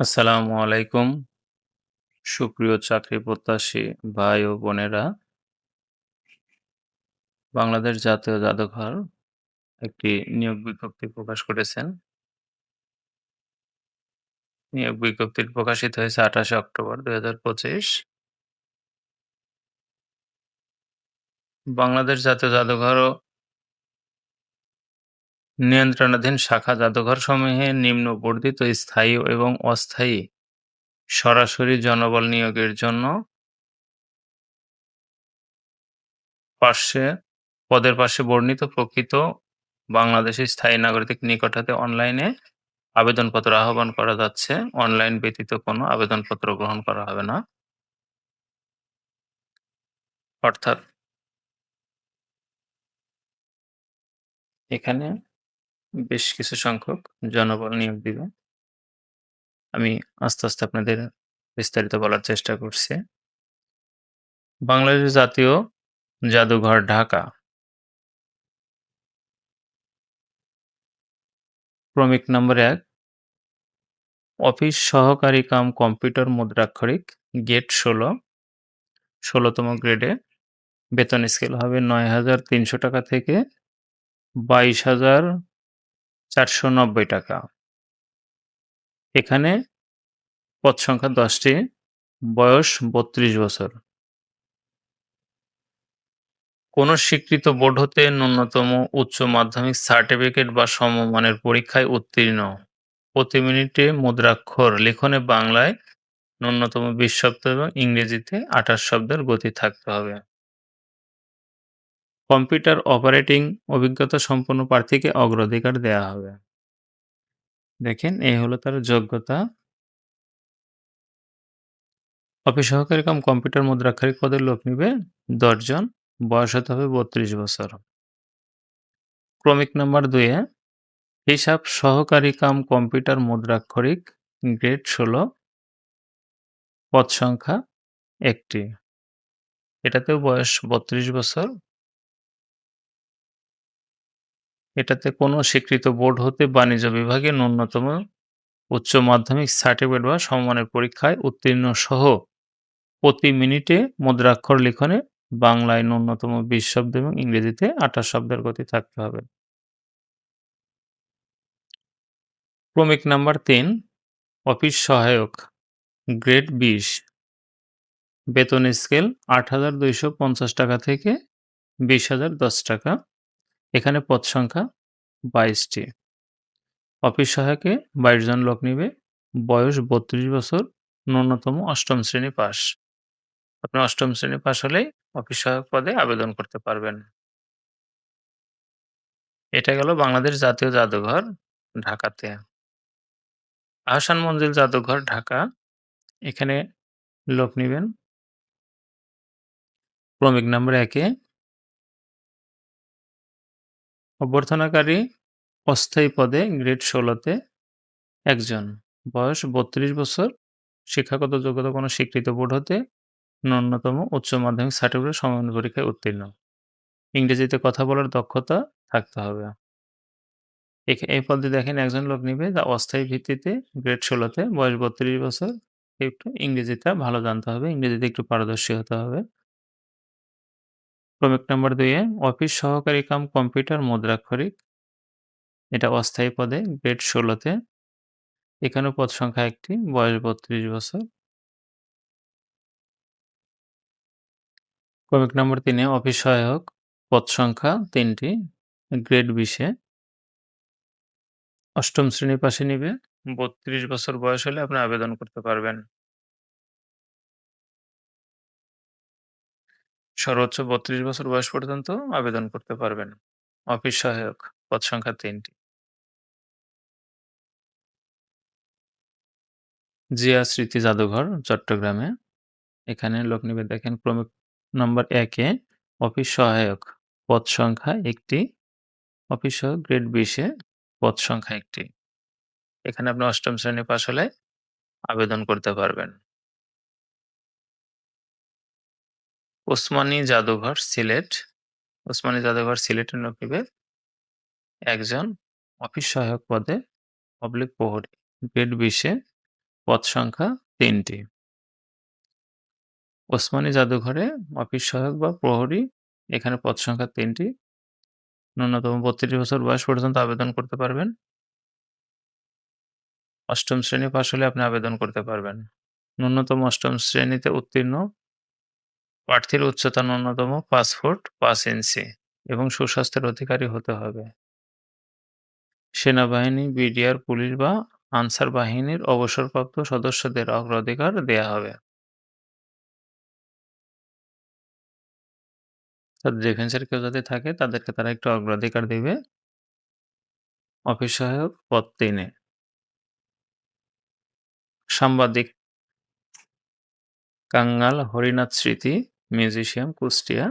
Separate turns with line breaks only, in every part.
আসসালামু আলাইকুম। সুপ্রিয় চাকরি প্রত্যাশী ভাই ও বোনেরা। বাংলাদেশ জাতীয় জাদুঘর একটি নিয়োগ বিজ্ঞপ্তি প্রকাশ করেছেন। নিয়োগ বিজ্ঞপ্তি প্রকাশিত হয়েছে ২৮শে অক্টোবর ২০২৫। বাংলাদেশ জাতীয় জাদুঘর নিয়ন্ত্রণাধীন শাখা জাদুঘরসমূহে নিম্ন বর্ধিত স্থায়ী এবং অস্থায়ী সরাসরি জনবল নিয়োগের জন্য পার্শ্বে পদের পাশে বর্ণিত প্রকৃত বাংলাদেশের স্থায়ী নাগরিক নিকট হতে অনলাইনে আবেদনপত্র আহ্বান করা যাচ্ছে। অনলাইন ব্যতীত কোনো আবেদনপত্র গ্রহণ করা হবে না। অর্থাৎ এখানে বেশ কিছু সংখ্যক জনবল নিয়োগ দিবে। আমি আস্তে, আস্তে আপনাদের বিস্তারিত বলার চেষ্টা করছি। বাংলাদেশ জাতীয় জাদুঘর ঢাকা ক্রমিক নম্বর ১ অফিস সহকারী কাম কম্পিউটার মুদ্রাক্ষরিক গেট ১৬ ১৬ তম গ্রেডে বেতন স্কেল হবে ৯,৩০০ টাকা থেকে ২২,৪৯০ টাকা। এখানে পদ সংখ্যা দশটি বয়স ৩২ বছর। কোন স্বীকৃত বোর্ড হতে ন্যূনতম উচ্চ মাধ্যমিক সার্টিফিকেট বা সমমানের পরীক্ষায় উত্তীর্ণ। প্রতি মিনিটে মুদ্রাক্ষর লিখনে বাংলায় ন্যূনতম ২০ শব্দ এবং ইংরেজিতে ২৮ শব্দের গতি থাকতে হবে। কম্পিউটার অপারেটিং অভিজ্ঞতা সম্পন্ন প্রার্থীকে অগ্রাধিকার দেয়া হবে। দেখেন এই হলো তার যোগ্যতা। অফিস সহকারী কাম কম্পিউটার মুদ্রাক্ষরিক পদের লোক নিবে ১০ জন। বয়স হতে হবে ৩২ বছর। ক্রমিক নাম্বার ২ এ, হিসাব সহকারী কাম কম্পিউটার মুদ্রাক্ষরিক গ্রেড ১৬ পদ সংখ্যা ১ টি। এটাতেও বয়স ৩২ বছর। এটাতে কোনো স্বীকৃত বোর্ড হতে বাণিজ্য বিভাগে ন্যূনতম উচ্চ মাধ্যমিক সার্টিফিকেট বা সমমানের পরীক্ষায় উত্তীর্ণ সহ প্রতি মিনিটে মুদ্রাক্ষর লিখনে বাংলায় ন্যূনতম ২০ শব্দ এবং ইংরেজিতে ২৮ শব্দের গতি থাকতে হবে। ক্রমিক নাম্বার তিন অফিস সহায়ক গ্রেড ২০ বেতন স্কেল ৮,২৫০ টাকা থেকে ২০,০১০ টাকা। এখানে পদ সংখ্যা বাইশটি অফিস সহায়কে ২২ জন লোক নিবে। বয়স ৩২ বছর। ন্যূনতম অষ্টম শ্রেণি পাস। আপনি অষ্টম শ্রেণি পাস হলেই অফিস সহায়ক পদে আবেদন করতে পারবেন। এটা গেল বাংলাদেশ জাতীয় জাদুঘর, ঢাকাতে। আহসান মঞ্জিল জাদুঘর, ঢাকা এখানে লোক নিবেন। ক্রমিক নাম্বার ১ অভ্যর্থনাকারী অস্থায়ী পদে গ্রেড ১৬ তে ১ জন। বয়স ৩২ বছর। শিক্ষাগত যোগ্যতা কোনো স্বীকৃত বোর্ড হতে ন্যূনতম উচ্চ মাধ্যমিক সার্টিফিকেট সমমান পরীক্ষায় উত্তীর্ণ। ইংরেজিতে কথা বলার দক্ষতা থাকতে হবে। এই পদে দেখেন একজন লোক নিবে যা অস্থায়ী ভিত্তিতে গ্রেড ১৬ তে বয়স ৩২ বছর। একটু ইংরেজিটা ভালো জানতে হবে। ইংরেজিতে একটু পারদর্শী হতে হবে। ক্রমিক নম্বর ২ এ অফিস সহকারী কাম কম্পিউটার মুদ্রাক্ষরিক এটা অস্থায়ী পদে গ্রেড ১৬ তে। এখানেও পদ সংখ্যা একটি বয়স ৩২ বছর। ক্রমিক নম্বর ৩ এ অফিস সহায়ক পদ সংখ্যা ৩ টি, গ্রেড ২০ এ। অষ্টম শ্রেণি পাশে নিবে। ৩২ বছর বয়স হলে আপনি আবেদন করতে পারবেন। সর্বোচ্চ ৩২ বছর বয়স পর্যন্ত আবেদন করতে পারবেন। অফিস সহায়ক, পদ সংখ্যা ৩ টি। জিয়া স্মৃতি জাদুঘর, চট্টগ্রামে। এখানে লোক নিবে, দেখেন ক্রমিক নম্বর ১ এ, অফিস সহায়ক, পদ সংখ্যা ১ টি। অফিস সহায়ক গ্রেড ২০ এ, পদ সংখ্যা ১ টি। এখানে আপনি অষ্টম শ্রেণি পাস হলে আবেদন করতে পারবেন। ওসমানী জাদুঘর সিলেট। ওসমানী জাদুঘর সিলেটের লোক নিবে ১ জন। অফিস সহায়ক পদে পাবলিক প্রহরী গ্রেড ২০ এ পদ সংখ্যা তিনটি ওসমানী জাদুঘরে অফিস সহায়ক বা প্রহরী, এখানে পদ সংখ্যা তিনটি ন্যূনতম ৩২ বছর বয়স পর্যন্ত আবেদন করতে পারবেন। অষ্টম শ্রেণি পাশ হলে আপনি আবেদন করতে পারবেন। ন্যূনতম অষ্টম শ্রেণীতে উত্তীর্ণ প্রার্থীর উচ্চতা ন্যূনতম পাঁচ ফুট পাঁচ ইঞ্চি এবং সুস্বাস্থ্যের অধিকারী হতে হবে। সেনাবাহিনী, বিডিআর, পুলিশ বা আনসার বাহিনীর অবসরপ্রাপ্ত সদস্যদের অগ্রাধিকার দেয়া হবে। ডিফেন্সের কেউ যদি থাকে তাদেরকে তারা একটু অগ্রাধিকার দিবে। অফিস সহায়ক পদ ৩ এ। সাংবাদিক কাঙ্গাল হরিনাথ স্মৃতি মিউজিশিয়াম, কুষ্টিয়া।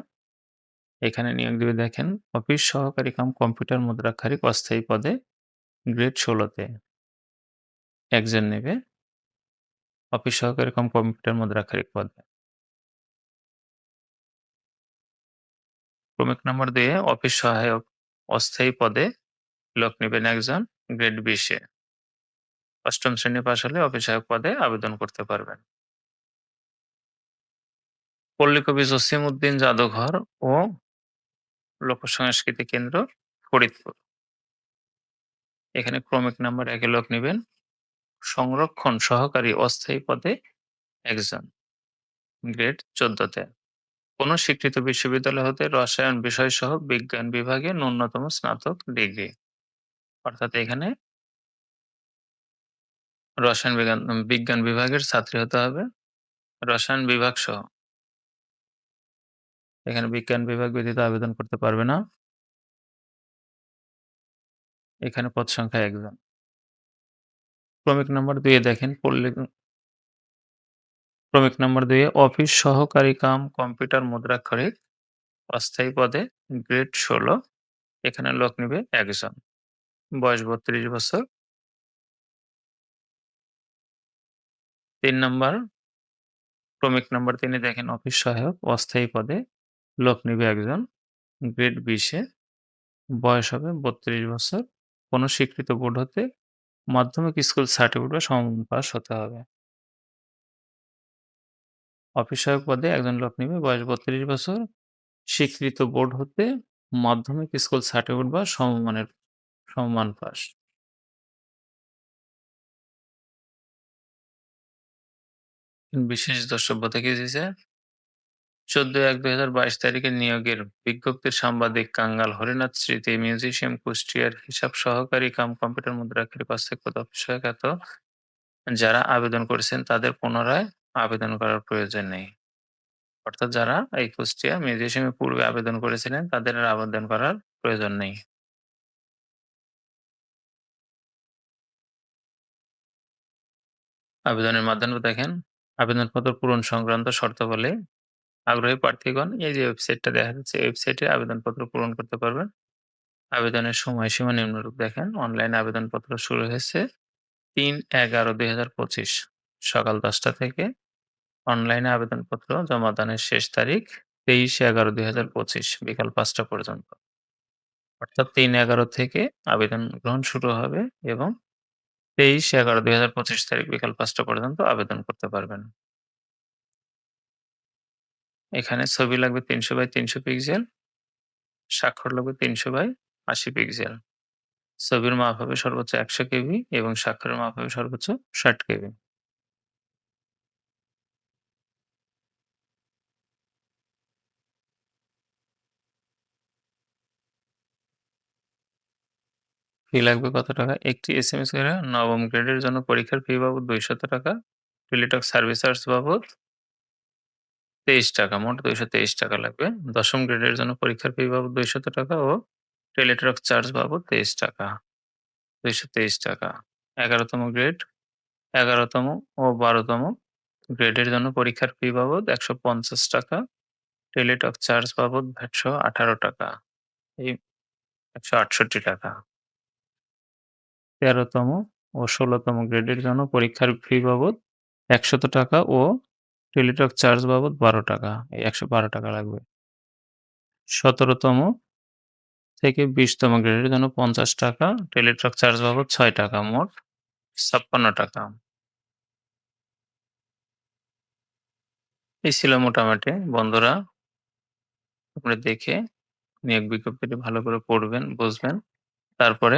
এখানে নিয়োগ দিবে দেখেন অফিস সহকারী কাম কম্পিউটার মুদ্রাক্ষারিক অস্থায়ী পদে গ্রেড ১৬ তে। একজন নেবে। অফিস সহকারী কাম কম্পিউটার মুদ্রাক্ষারিক পদে। ক্রমিক নম্বর ২ এ অফিস সহায়ক অস্থায়ী পদে লোক নিবেন একজন গ্রেড বিশে অষ্টম শ্রেণি পাশ হলে অফিস সহায়ক পদে আবেদন করতে পারবেন। পল্লীকবি জসিম উদ্দিন জাদুঘর ও লোকসংস্কৃতি কেন্দ্র ফরিদপুর। এখানে ক্রমিক নাম্বার ১ এ লোক নিবেন। সংরক্ষণ সহকারী অস্থায়ী পদে একজন। গ্রেড ১৪ তে। কোন স্বীকৃত বিশ্ববিদ্যালয় হতে রসায়ন বিষয়সহ বিজ্ঞান বিভাগে ন্যূনতম স্নাতক ডিগ্রি। অর্থাৎ এখানে রসায়ন বিজ্ঞান বিজ্ঞান বিভাগের ছাত্রী হতে হবে। রসায়ন বিভাগ সহ। এখানে বিজ্ঞান বিভাগ ব্যতীত আবেদন করতে পারবে না। এখানে পদ সংখ্যা ১ জন। ক্রমিক নাম্বার দুয়ে দেখেন পল্লী ক্রমিক নাম্বার ২ এ, অফিস সহকারী কাম কম্পিউটার মুদ্রাক্ষরিক, অস্থায়ী পদে গ্রেড ১৬ এখানে লোক নিবে একজন বয়স ৩২ বছর। তিন নম্বর, ক্রমিক নাম্বার ৩ এ দেখেন, অফিস সহায়ক, অস্থায়ী পদে লোক নিবে একজন। গ্রেড ২০ এ। বয়স হবে ৩২ বছর। কোন স্বীকৃত বোর্ড হতে মাধ্যমিক স্কুল সার্টিফিকেট বা সমমান পাস হতে হবে। অফিস সহায়ক পদে একজন লোক নিবে, বয়স ৩২ বছর। স্বীকৃত বোর্ড হতে মাধ্যমিক স্কুল সার্টিফিকেট বা সমমানের, সমমান পাস। বিশেষ দ্রষ্টব্য থেকে এসেছে ১৪-১-২০২২ তারিখে নিয়োগের বিজ্ঞপ্তির সাংবাদিক কাঙ্গাল হরিনাথ স্মৃতি মিউজিশিয়াম কুষ্টিয়ার হিসাব সহকারী কাম কম্পিউটার অফিস সহায়ক এত যারা আবেদন করেছেন তাদের পুনরায় আবেদন করার প্রয়োজন নেই। অর্থাৎ যারা এই কুষ্টিয়া মিউজিশিয়ামে পূর্বে আবেদন করেছিলেন তাদের আর আবেদন করার প্রয়োজন নেই। আবেদনের মাধ্যমে দেখেন, আবেদনপত্র পূরণ সংক্রান্ত শর্তাবলী আগ্রহী প্রার্থীগণ, এই যে ওয়েবসাইটটা দেখা যাচ্ছে ওয়েবসাইটে আবেদনপত্র পূরণ করতে পারবেন। আবেদনের সময়সীমা নিম্নরূপ দেখেন অনলাইন আবেদনপত্র শুরু হয়েছে ৩-১১-২০২৫ সকাল ১০টা থেকে। অনলাইনে আবেদনপত্র জমাদানের শেষ তারিখ ২৩-১১-২০২৫ বিকাল পাঁচটা পর্যন্ত। অর্থাৎ ৩-১১ থেকে আবেদন গ্রহণ শুরু হবে এবং ২৩-১১-২০২৫ তারিখ বিকাল পাঁচটা পর্যন্ত আবেদন করতে পারবেন। এখানে ছবি লাগবে ৩০০ বাই ৩০০ পিক্সেল। স্বাক্ষর লাগবে ৩০০ বাই ৮০ পিক্সেল। ছবির মাপ হবে সর্বোচ্চ ১০০ কেবি এবং স্বাক্ষরের মাপ হবে সর্বোচ্চ ৬০ কেবি। ফি লাগবে কত টাকা? একটি এসএমএস করে নবম গ্রেডের জন্য পরীক্ষার ফি বাবদ ৳২০০ টেলিটক সার্ভিস চার্জ বাবদ ৳২৩ মোট ৳২২৩ লাগবে। দশম গ্রেডের জন্য পরীক্ষার ফি বাবদ ৳২০০ ও টেলিটক চার্জ বাবদ ৳২৩ ৳২২৩ ১১তম গ্রেড, ১১তম ও ১২তম গ্রেডের জন্য পরীক্ষার ফি বাবদ ৳১৫০ টেলিটক চার্জ বাবদ ভ্যাটসহ ৳১৮ এই ৳১৬৮ ১৩তম ও ১৬তম গ্রেডের জন্য পরীক্ষার ফি বাবদ ৳১০০ ও টেলিটক চার্জ বাবদ ১২ টাকা। এই একশো বারো টাকা লাগবে। সতেরোতম থেকে বিশতম গ্রেডের জন্য ৫০ টাকা, টেলিটক চার্জ বাবদ ছয় টাকা, মোট ৫৬ টাকা। এই ছিল মোটামুটি বন্ধুরা। আপনি দেখে নিয়োগ বিজ্ঞপ্তিটি ভালো করে পড়বেন, বুঝবেন। তারপরে